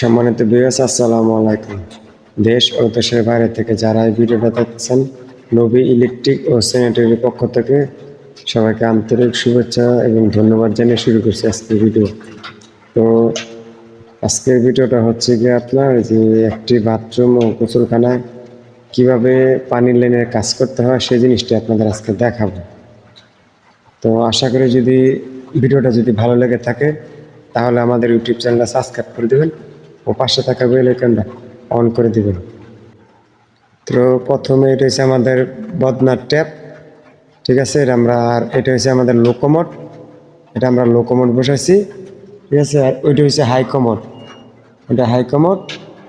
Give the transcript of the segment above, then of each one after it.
সম্মানিত বিএস আসসালামু আলাইকুম। দেশ ও দেশের বাইরে থেকে যারা এই ভিডিওটা দেখছেন নবী ইলেকট্রিক ও স্যানিটারির পক্ষ থেকে সবাইকে আন্তরিক শুভেচ্ছা এবং ধন্যবাদ জানিয়ে শুরু করছি আজকের ভিডিও তো আজকের ভিডিওটা হচ্ছে গিয়ে আপনার যে একটি বাথরুম ও গোসলখানায় কীভাবে পানির লাইনের কাজ করতে হয়, সেই জিনিসটি আপনাদের আজকে দেখাবো। তো আশা করি যদি ভিডিওটা যদি ভালো লেগে থাকে, তাহলে আমাদের ইউটিউব চ্যানেলটা সাবস্ক্রাইব করে দেবেন। ও পাশে থাকা বেল আইকনটা অন করে দিবেন তো প্রথমে এটা হচ্ছে আমাদের বদনার ট্যাপ, ঠিক আছে? এটা আমরা আর এটা হচ্ছে আমাদের লোকোমোট এটা আমরা লোকোমোট বসাইছি, ঠিক আছে? আর ওইটা হচ্ছে হাইকমোড এটা হাইকমোড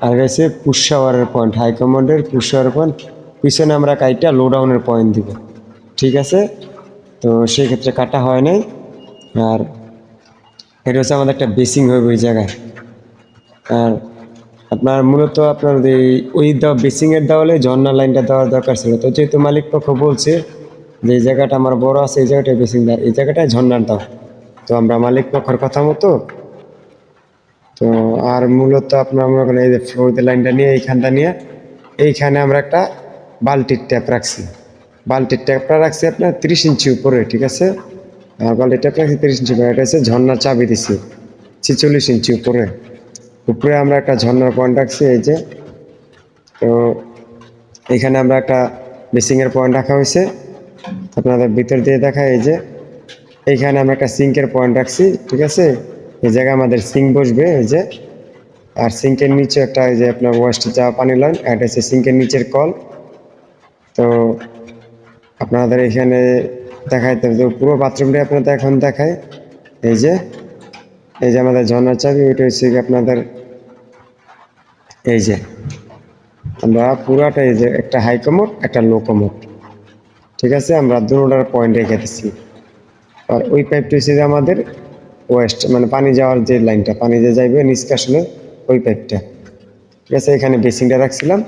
আর এটা হচ্ছে পুশ শাওয়ারের পয়েন্ট হাইকমোডের পুশ শাওয়ারের পয়েন্ট পিছনে আমরা কাইটা লোডাউনের পয়েন্ট দিব, ঠিক আছে? তো সেই ক্ষেত্রে কাটা হয় নাই, আর এটা হচ্ছে আমাদের একটা বেসিং হবে ওই জায়গায়। আর আপনার মূলত আপনার ওই দেওয়া বেসিংয়ের দেওয়ালে ঝর্ণা লাইনটা দেওয়ার দরকার ছিল। তো যেহেতু মালিক পক্ষ বলছে যে এই জায়গাটা আমার বড় আছে, এই জায়গাটায় বেসিং দেওয়ার, এই জায়গাটায় ঝর্ণার দাও। তো আমরা মালিক পক্ষের কথা মতো, তো আর মূলত আপনার মনে করেন এই যে ফ্লোরতে লাইনটা নিয়ে, এইখানটা নিয়ে, এইখানে আমরা একটা বালতির ট্যাপ রাখছি। বালতির ট্যাপটা রাখছি আপনার তিরিশ ইঞ্চি উপরে, ঠিক আছে? আর বালতির ট্যাপ রাখছি তিরিশ ইঞ্চি উপরে, এটা হচ্ছে ঝর্ণার চাবি দিছি, ছিচল্লিশ ইঞ্চি উপরে। উপরে আমরা একটা ঝর্ণার পয়েন্ট রাখছি এই যে। তো এখানে আমরা একটা বেসিংয়ের পয়েন্ট রাখা হয়েছে। আপনাদের ভিতর দিয়ে দেখা এই যে। এইখানে আমরা একটা সিঙ্কের পয়েন্ট রাখছি ঠিক আছে? এই জায়গায় আমাদের সিঙ্ক বসবে এই যে। আর সিঙ্কের নিচে একটা এই যে আপনার ওয়েস্ট যাওয়া পানি লাইন এটা হচ্ছে সিঙ্কের নিচের কল। তো আপনাদের এখানে হবে, তো পুরো বাথরুমটা আপনাদের এখন দেখায় এই যে এই যে আমাদের ঝর্ণার চাবি ওইটা হচ্ছে আপনাদের এই যে, আমরা পুরাটা এই যে একটা হাই একটা লো ঠিক আছে? আমরা দুটার পয়েন্ট রেখে দিচ্ছি আর ওই পাইপটা হচ্ছে যে আমাদের ওয়েস্ট মানে পানি যাওয়ার যে লাইনটা পানি যে যাইবে নিষ্কাশনের ওই পাইপটা ঠিক আছে? এখানে বেসিংটা রাখছিলাম।